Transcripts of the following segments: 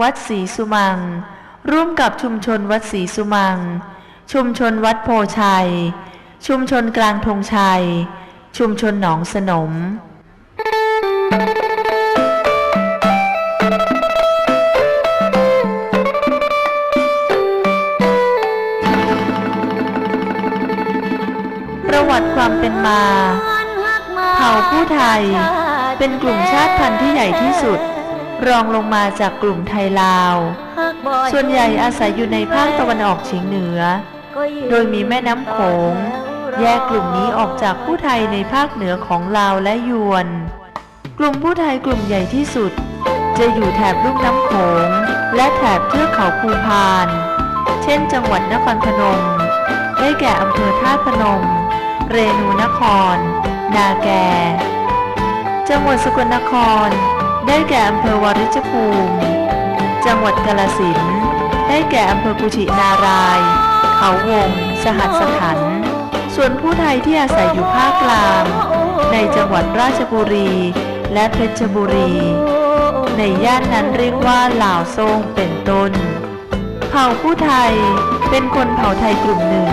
วัดศรีสุมัง ร่วมกับชุมชนวัดศรีสุมัง ชุมชนวัดโพชัย ชุมชนกลางธงชัย ชุมชนหนองสนมประวัติความเป็นมา เผ่าผู้ไทย เป็นกลุ่มชาติพันธุ์ที่ใหญ่ที่สุด รองลงมาจากกลุ่มไทยลาว ส่วนใหญ่อาศัยอยู่ในภาคตะวันออกเฉียงเหนือ โดยมีแม่น้ำโขง แยกกลุ่มนี้ออกจากผู้ไทยในภาคเหนือของลาวและยวน กลุ่มผู้ไทยกลุ่มใหญ่ที่สุด จะอยู่แถบลุ่มน้ำโขง และแถบเทือกเขาภูพาน เช่นจังหวัดนครพนม ได้แก่อำเภอท่าตุพนม เรนูนคร นาแก จังหวัดสกลนคร ได้แก่อำเภอวาริชภูมิ จังหวัดกาลสินได้แก่อำเภอกุชินาราย เขาวง สหัสขัน ส่วนผู้ไทยที่อาศัยอยู่ภาคกลาง ในจังหวัดราชบุรี และเพชรบุรี ในย่านนั้นเรียกว่าลาวโซงเป็นต้น เผ่าผู้ไทยเป็นคนเผ่าไทยกลุ่มหนึ่ง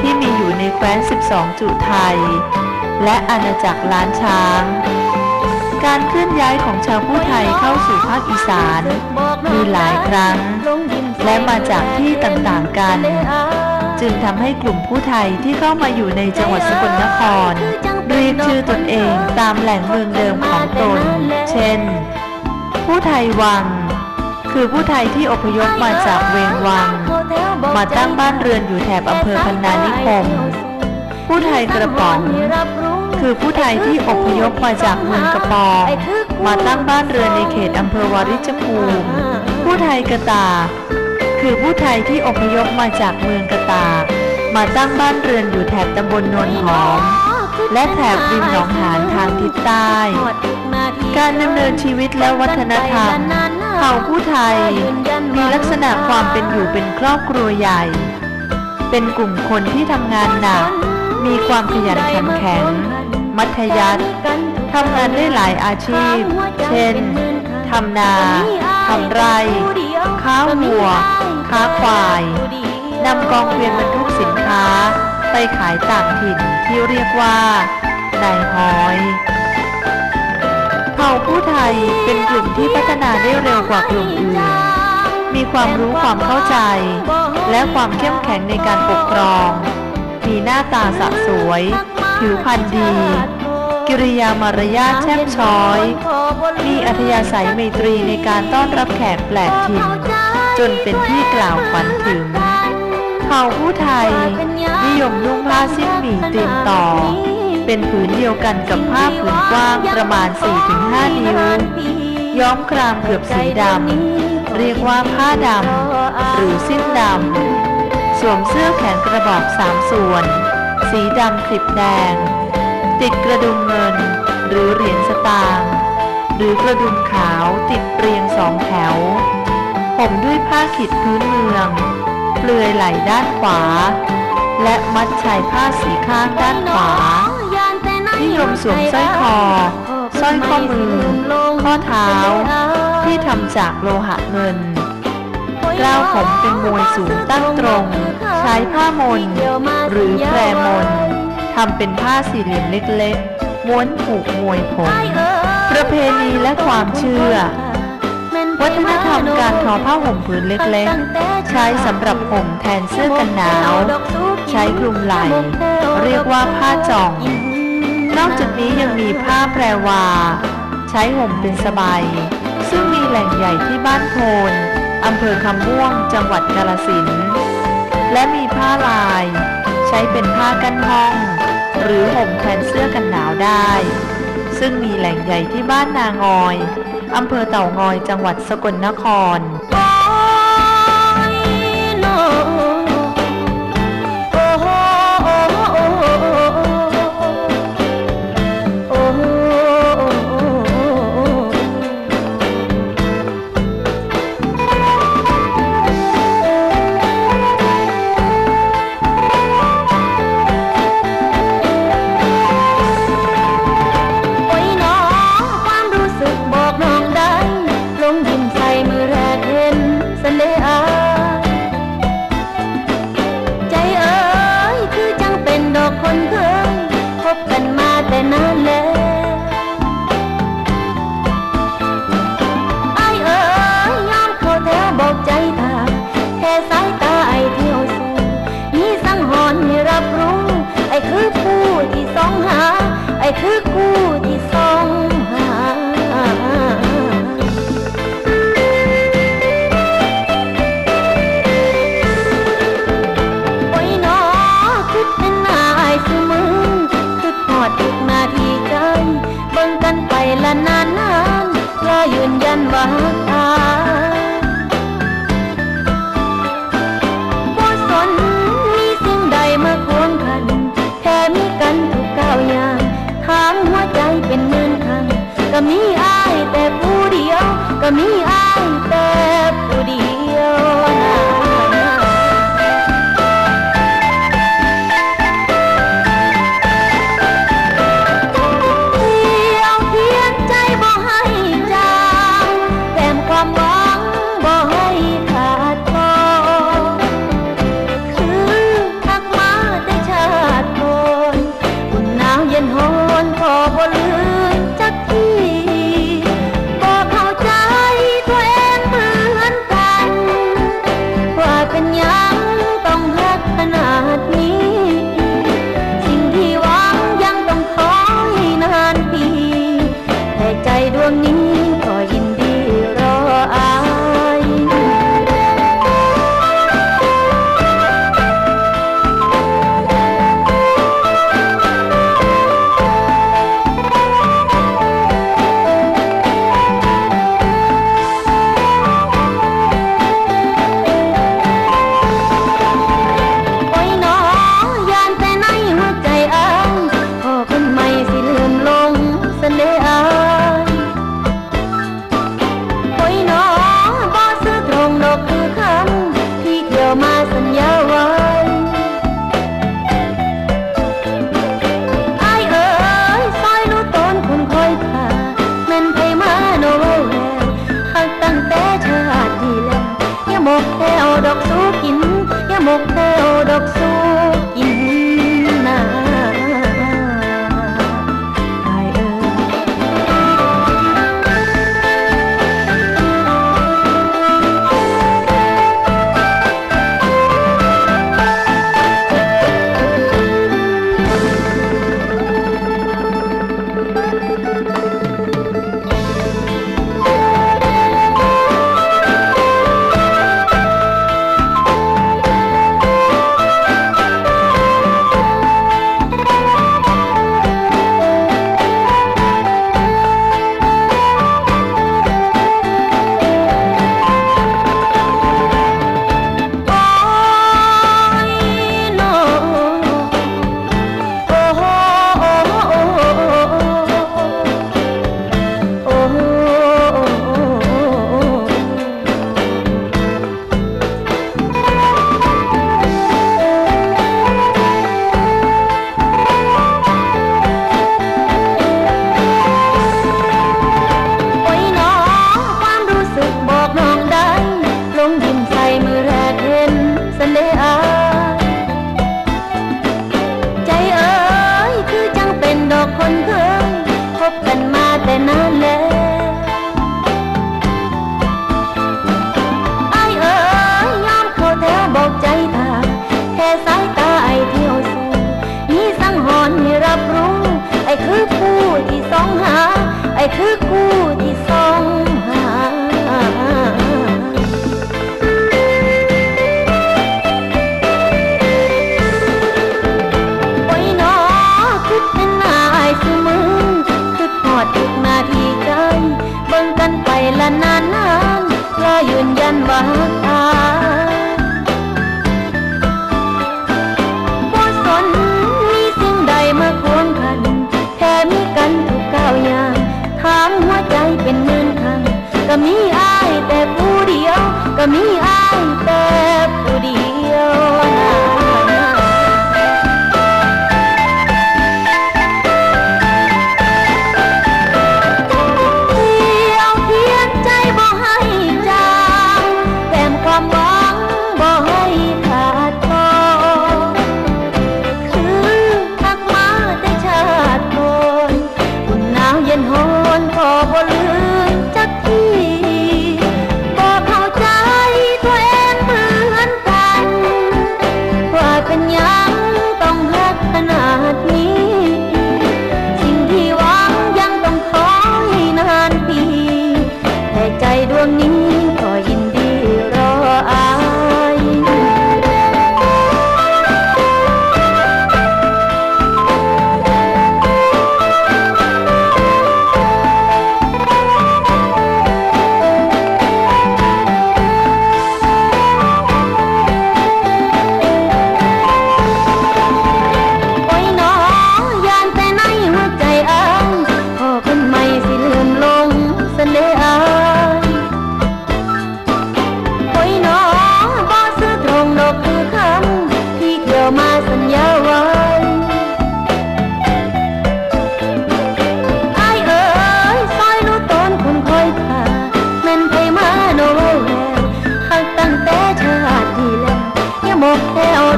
ที่มีอยู่ในแคว้น 12 จุไทย และอาณาจักรล้านช้าง การเคลื่อนย้ายของชาวผู้ไทยเข้าสู่ภาคอีสาน มีหลายครั้ง และมาจากที่ต่างๆกัน จึงทำให้กลุ่มผู้ไทยที่เข้ามาอยู่ในจังหวัดสกลนครเรียกชื่อตนเองตามแหล่งเมืองเดิมของตน เช่น ผู้ไทยวัง คือผู้ไทยที่อพยพมาจากเวงวัง มาตั้งบ้านเรือนอยู่แถบอำเภอพันนานิคม ผู้ไทยกระป๋อง คือผู้ไทยที่อพยพมาจากเมืองกระปองมาตั้งบ้านเรือนในเขตอำเภอวาริชภูมิ ผู้ไทยกระตา คือผู้ไทยที่อพยพมาจากเมืองกระตา มาตั้งบ้านเรือนอยู่แถบตำบลนนหอม และแถบริมหนองหานทางทิศใต้ การดำเนินชีวิตและวัฒนธรรมเผ่าผู้ไทยมีลักษณะความเป็นอยู่เป็นครอบครัวใหญ่ เป็นกลุ่มคนที่ทำงานหนักมีความขยันขันแข็ง มัธยัสถ์ทำงานได้หลายอาชีพ เช่น ทำนา ทำไร่ ค้าวัว ค้าควาย นำกองเกวียนบรรทุกสินค้า ไปขายต่างถิ่นที่เรียกว่านายฮ้อยเผ่าผู้ไทยเป็นกลุ่มที่พัฒนาได้เร็วกว่ากลุ่มอื่น มีความรู้ความเข้าใจ และความเข้มแข็งในการปกครอง มีหน้าตาสะสวย ผิวพรรณดี กิริยามารยาทแช่มช้อย มีอัธยาศัยไมตรีในการต้อนรับแขกแปลกถิ่นจนเป็นที่กล่าวขวัญถึงเผ่าผู้ไทย นิยมนุ่งผ้าสิ้นหมี่ตีมต่อ เป็นผืนเดียวกันกับผ้าผืนกว้างประมาณ 4-5 นิ้ว ย้อมครามเกือบสีดำ เรียกว่าผ้าดำ หรือสิ้นดำ สวมเสื้อแขนกระบอกสามส่วน สีดำคลิปแดง ติดกระดุมเงิน หรือเหรียญสตางค์หรือกระดุมขาวติดเรียงสองแถวห่มด้วยผ้าขิดพื้นเมือง เปลือยไหล่ด้านขวา และมัดชายผ้าสีข้างด้านขวานิยมสวมสร้อยคอสร้อยข้อมือ ข้อเท้า ที่ทำจากโลหะเงินกล้าวผมเป็นมวยสูงตั้งตรง ช้ผ้ามนหรือแพรมนทำเป็นผ้าสี่เหลี่ยมเล็กๆ ม้วนผูกมวยผมประเพณีและความเชื่อ วัฒนธรรมการทอผ้าห่มผืนเล็กๆ ใช้สำหรับห่มแทนเสื้อกันหนาว ใช้คลุมไหล่เรียกว่าผ้าจ่อง นอกจากนี้ยังมีผ้าแพรวา ใช้ห่มเป็นสบายซึ่งมีแหล่งใหญ่ที่บ้านโพนอำเภอคำม่วง จังหวัดกาลสินธุ์ และมีผ้าลาย ใช้เป็นผ้ากันห้อง หรือห่มแทนเสื้อกันหนาวได้ ซึ่งมีแหล่งใหญ่ที่บ้านนางอยอำเภอเต่างอยจังหวัดสกลนคร ก็มีอ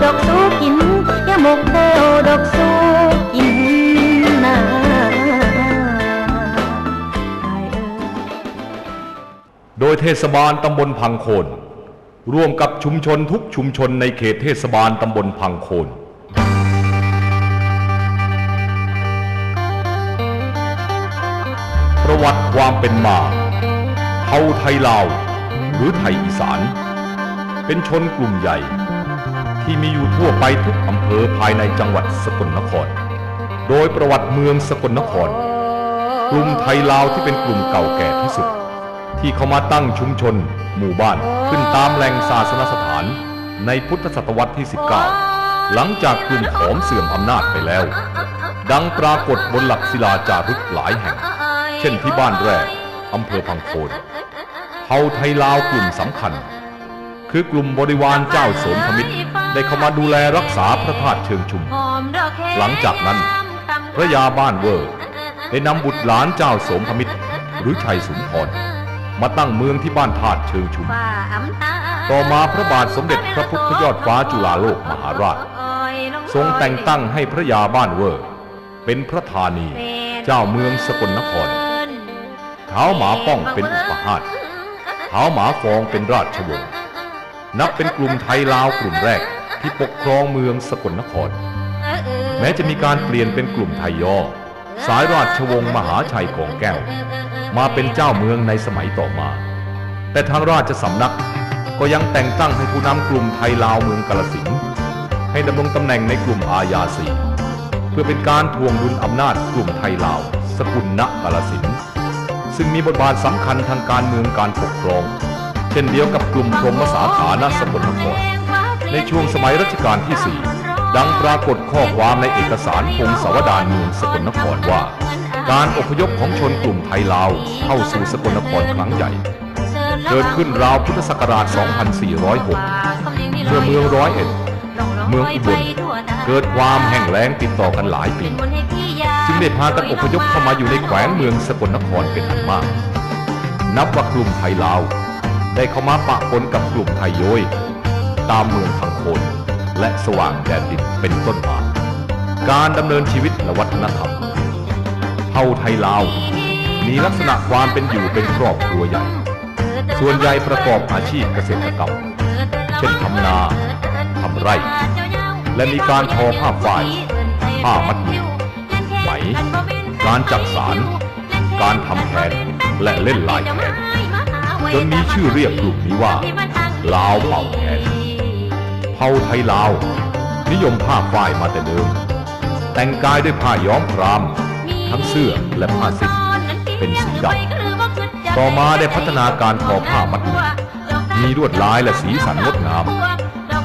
ดอกสู้กินยาหมกแก้วดอกสู้กินนาโดยเทศบาลตำบลพังโคนร่วมกับชุมชนทุกชุมชนในเขตเทศบาลตำบลพังโคนประวัติความเป็นมาเฮาไทยลาวหรือไทยอีสาน เป็นชนกลุ่มใหญ่ ที่มีอยู่ทั่วไปทุกอำเภอภายในจังหวัดสกลนคร โดยประวัติเมืองสกลนคร กลุ่มไทยลาวที่เป็นกลุ่มเก่าแก่ที่สุด ที่เขามาตั้งชุมชน หมู่บ้านขึ้นตามแหล่งศาสนสถาน ในพุทธศตวรรษที่ 19 หลังจากกลุ่มขอมเสื่อมอำนาจไปแล้ว ดังปรากฏบนหลักศิลาจารึกหลายแห่ง เช่นที่บ้านแรกอำเภอพังโคนเฮาไทยลาวกลุ่มสำคัญ คือกลุ่มบริวารเจ้าสมพมิตร ได้เข้ามาดูแลรักษาพระธาตุเชิงชุม หลังจากนั้น พระยาบ้านเวอร์ ได้นำบุตรหลานเจ้าโสมพมิตร หรือชัยสุนทรมาตั้งเมืองที่บ้านธาตุเชิงชุมฝ่าอำนาจต่อมาพระบาทสมเด็จพระพุทธยอดฟ้าจุฬาโลกมหาราช ทรงแต่งตั้งให้พระยาบ้านเวอร์ เป็นพระธานี เจ้าเมืองสกลนครเท้าหมาป้องเป็นอุปหาตเท้าหมาฟองเป็นราชวงศ์นับเป็นกลุ่มไทยลาวกลุ่มแรก ที่ปกครองเมืองสกลนคร แม้จะมีการเปลี่ยนเป็นกลุ่มไทยย่อ สายราชวงศ์มหาชัยของแก้ว มาเป็นเจ้าเมืองในสมัยต่อมา แต่ทางราชสำนักก็ยังแต่งตั้งให้ผู้นำกลุ่มไทยลาวเมืองกาลสินธุ์ให้ดำรงตำแหน่งในกลุ่มอาญาสีเพื่อเป็นการทวงดุลอำนาจกลุ่มไทยลาว สกุลณกาลสินธุ์ซึ่งมีบทบาทสำคัญทางการเมืองการปกครอง เช่นเดียวกับกลุ่มพรหมสาขาณสกลนคร ในช่วงสมัยรัชกาลที่ 4 ดังปรากฏข้อความในเอกสารพงศาวดารเมืองสกลนครว่า การอพยพของชนกลุ่มไทยลาวเข้าสู่สกลนครครั้งใหญ่ เกิดขึ้นราวพุทธศักราช 2406เมื่อเมืองร้อยเอ็ดเมืองอุบลเกิดความแห้งแล้งติดต่อกันหลายปีจึงได้พากันอพยพเข้ามาอยู่ในแขวงเมืองสกลนครเป็นอันมาก นับว่ากลุ่มไทยลาวได้เข้ามาปะปนกับกลุ่มไทยโยย ตามเมืองทางโคนและสว่างแดนดินเป็นต้นมาการดำเนินชีวิตและวัฒนธรรมเผ่าไทยลาว มีลักษณะความเป็นอยู่เป็นครอบครัวใหญ่ ส่วนใหญ่ประกอบอาชีพเกษตรกรรม เช่นทำนาทำไร่ และมีการทอผ้าฝ้าย ผ้ามัดหมีไหม การจักสาร การทำแผนและเล่นลายแขนจนมีชื่อเรียกกลุ่มนี้ว่าลาวเผ่าแขน เผ่าไทยลาว นิยมผ้าฝ้ายมาแต่เดิม แต่งกายด้วยผ้าย้อมคราม ทั้งเสื้อและผ้าสิ้นเป็นสีดำต่อมาได้พัฒนาการทอผ้ามัดหมี่มีลวดลายและสีสันงดงาม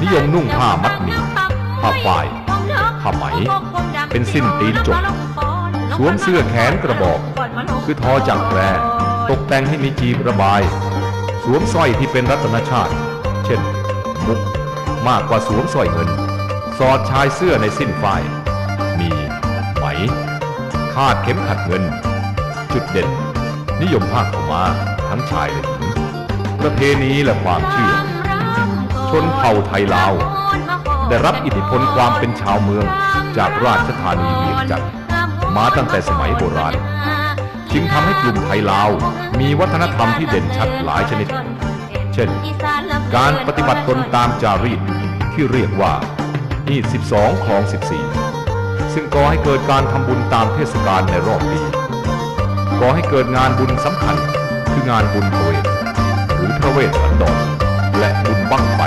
นิยมนุ่งผ้ามัดหมี่ผ้าฝ้ายผ้าไหม เป็นสิ้นตีนจกสวมเสื้อแขนกระบอก คือทอจากแพรตกแต่งให้มีจีบระบาย สวมสร้อยที่เป็นรัตนชาติ เช่นมุก มากกว่าสวมสร้อยเงิน สอดชายเสื้อในสิ้นฝ้าย มีไหม คาดเข็มขัดเงิน จุดเด่น นิยมผ้าขาวม้าทั้งชายและหญิงประเพณีและความเชื่อ ชนเผ่าไทยลาว ได้รับอิทธิพลความเป็นชาวเมืองจากราชธานีเวียงจันทร์มาตั้งแต่สมัยโบราณ จึงทำให้กลุ่มไทยลาว มีวัฒนธรรมที่เด่นชัดหลายชนิด เช่น การปฏิบัติตนตามจารีตที่เรียกว่าอีด12 ของ 14 ซึ่งก่อให้เกิดการทำบุญตามเทศกาลในรอบปีก่อให้เกิดงานบุญสำคัญคืองานบุญพระเวทหรือพระเวทสันดรและบุญบั้งไฟ